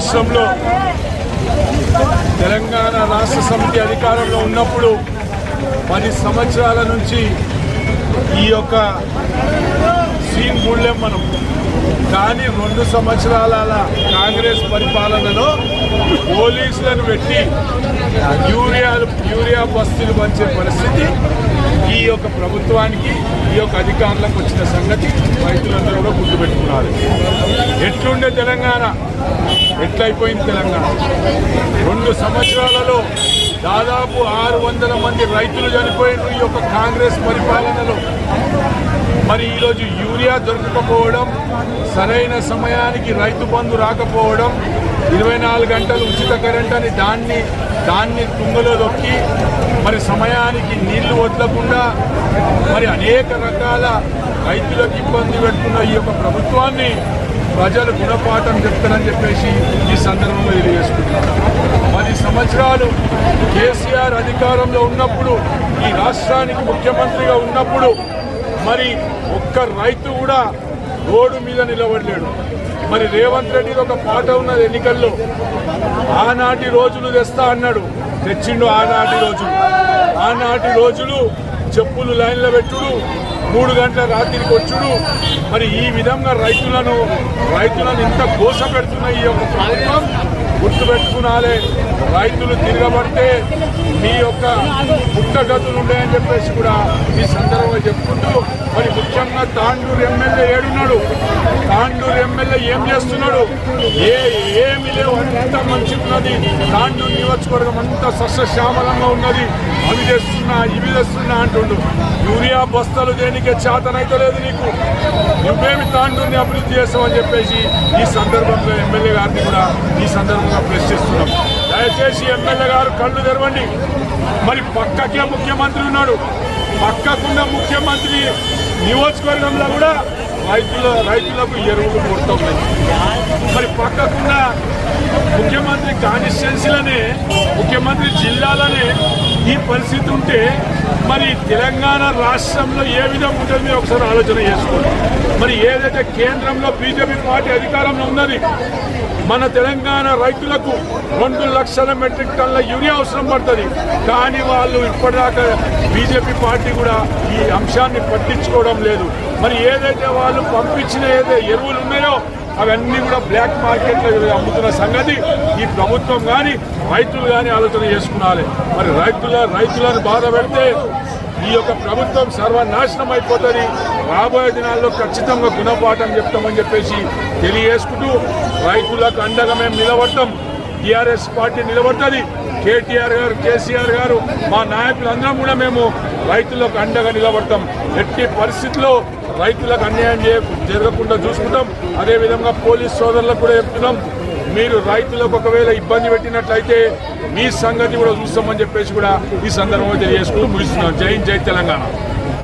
రాష్ట్రంలో తెలంగాణ రాష్ట్ర సమితి అధికారంలో ఉన్నప్పుడు పది సంవత్సరాల నుంచి ఈ యొక్క సీన్ చూడలేం మనం. కానీ రెండు సంవత్సరాల కాంగ్రెస్ పరిపాలనలో పోలీసులను పెట్టి యూరియా యూరియా బస్తీలు పంచే పరిస్థితి ఈ యొక్క ప్రభుత్వానికి ఈ యొక్క అధికారులకు వచ్చిన సంగతి రైతులందరూ కూడా గుర్తుపెట్టుకున్నారు. ఎట్లుండే తెలంగాణ. ఎట్లయిపోయింది తెలంగాణ? రెండు సంవత్సరాలలో దాదాపు ఆరు వందల మంది రైతులు చనిపోయిన ఈ యొక్క కాంగ్రెస్ పరిపాలనలో. మరి ఈరోజు యూరియా దొరకకపోవడం సరైన సమయానికి రైతు బంధు రాకపోవడం ఇరవై నాలుగు గంటలు ఉచిత కరెంట్ అని దాన్ని దాన్ని తుంగలో దొక్కి మరి సమయానికి నీళ్ళు వదలకుండా మరి అనేక రకాల రైతులకు ఇబ్బంది పెడుతున్న ఈ యొక్క ప్రభుత్వాన్ని ప్రజలు గుణపాఠం చెప్తారని చెప్పేసి ఈ సందర్భంలో తెలియజేసుకుంటున్నారు పది సంవత్సరాలు కేసీఆర్ అధికారంలో ఉన్నప్పుడు ఈ రాష్ట్రానికి ముఖ్యమంత్రిగా ఉన్నప్పుడు మరి ఒక్క రైతు కూడా రోడ్డు మీద నిలబడలేడు. మరి రేవంత్ రెడ్డి ఒక పాట ఉన్నది ఎన్నికల్లో. ఆనాటి రోజులు తెస్తా అన్నాడు. తెచ్చిండు ఆనాటి రోజులు ఆనాటి రోజులు చెప్పులు లైన్లో పెట్టుడు మూడు గంటల రాత్రికి వచ్చుడు. మరి ఈ విధంగా రైతులను రైతులను ఇంత కోస పెడుతున్న ఈ యొక్క ప్రభుత్వం గుర్తుపెట్టుకునాలే. రైతులు తిరగబడితే మీ యొక్క పుట్టగతులు ఉన్నాయని చెప్పేసి కూడా ఈ సందర్భంగా చెప్పుకుంటూ మరి ముఖ్యంగా తాండూరు ఎమ్మెల్యే ఏడున్నాడు. తాండూరు ఎమ్మెల్యే ఏం చేస్తున్నాడు? ఏ ఏమి లేవు. అంత మంచి ఉన్నది. దాంట్లో నియోజకవర్గం అంతా సస్యశ్యామలంగా ఉన్నది. అవి తెస్తున్నా ఇవి తెస్తున్నా అంటుండు. యూరియా బస్తాలు దేనికి చేతనైతే లేదు నీకు. నువ్వేమి తాండూని అభివృద్ధి చేస్తావని చెప్పేసి ఈ సందర్భంలో ఎమ్మెల్యే గారిని కూడా ఈ సందర్భంగా ప్రశ్నిస్తున్నాం దయచేసి ఎమ్మెల్యే గారు కళ్ళు తెరవండి. మరి పక్కకే ముఖ్యమంత్రి ఉన్నాడు. పక్కకున్న ముఖ్యమంత్రి నియోజకవర్గంలో కూడా రైతుల రైతులకు ఎరువులు కొడుతున్నాయి మరి పక్కకున్న ముఖ్యమంత్రి కాన్స్టిట్యున్సీలనే ముఖ్యమంత్రి జిల్లాలనే ఈ పరిస్థితి ఉంటే మరి తెలంగాణ రాష్ట్రంలో ఏ విధంగా ఉంటుంది మీరు ఒకసారి ఆలోచన చేసుకోండి. మరి ఏదైతే కేంద్రంలో బీజేపీ పార్టీ అధికారంలో ఉన్నది మన తెలంగాణ రైతులకు రెండు లక్షల మెట్రిక్ టన్ల యూరియా అవసరం పడుతుంది. కానీ వాళ్ళు ఇప్పటిదాకా బీజేపీ పార్టీ కూడా ఈ అంశాన్ని పట్టించుకోవడం లేదు. మరి ఏదైతే వాళ్ళు పంపించిన ఏదైతే ఎరువులు ఉన్నాయో అవన్నీ కూడా బ్లాక్ మార్కెట్లో అమ్ముతున్న సంగతి ఈ ప్రభుత్వం కానీ రైతులు కానీ ఆలోచన చేసుకున్నాలి మరి రైతుల రైతులను బాధ పెడితే ఈ యొక్క ప్రభుత్వం సర్వనాశనం అయిపోతుంది. రాబోయే దినాల్లో ఖచ్చితంగా గుణపాఠం చెప్తామని చెప్పేసి తెలియజేసుకుంటూ రైతులకు అండగా మేము నిలబడతాం. టీఆర్ఎస్ పార్టీ నిలబడుతుంది. కేటీఆర్ గారు కేసీఆర్ గారు మా నాయకులందరం కూడా మేము రైతులకు అండగా నిలబడతాం. ఎట్టి పరిస్థితుల్లో రైతులకు అన్యాయం జరగకుండా చూసుకుంటాం. అదేవిధంగా పోలీస్ సోదరులకు కూడా చెప్తున్నాం. మీరు రైతులకు ఒకవేళ ఇబ్బంది పెట్టినట్లయితే మీ సంగతి కూడా చూస్తామని చెప్పేసి కూడా ఈ సందర్భంగా తెలియజేసుకుంటూ ముగిస్తున్నాం. జై జై తెలంగాణ.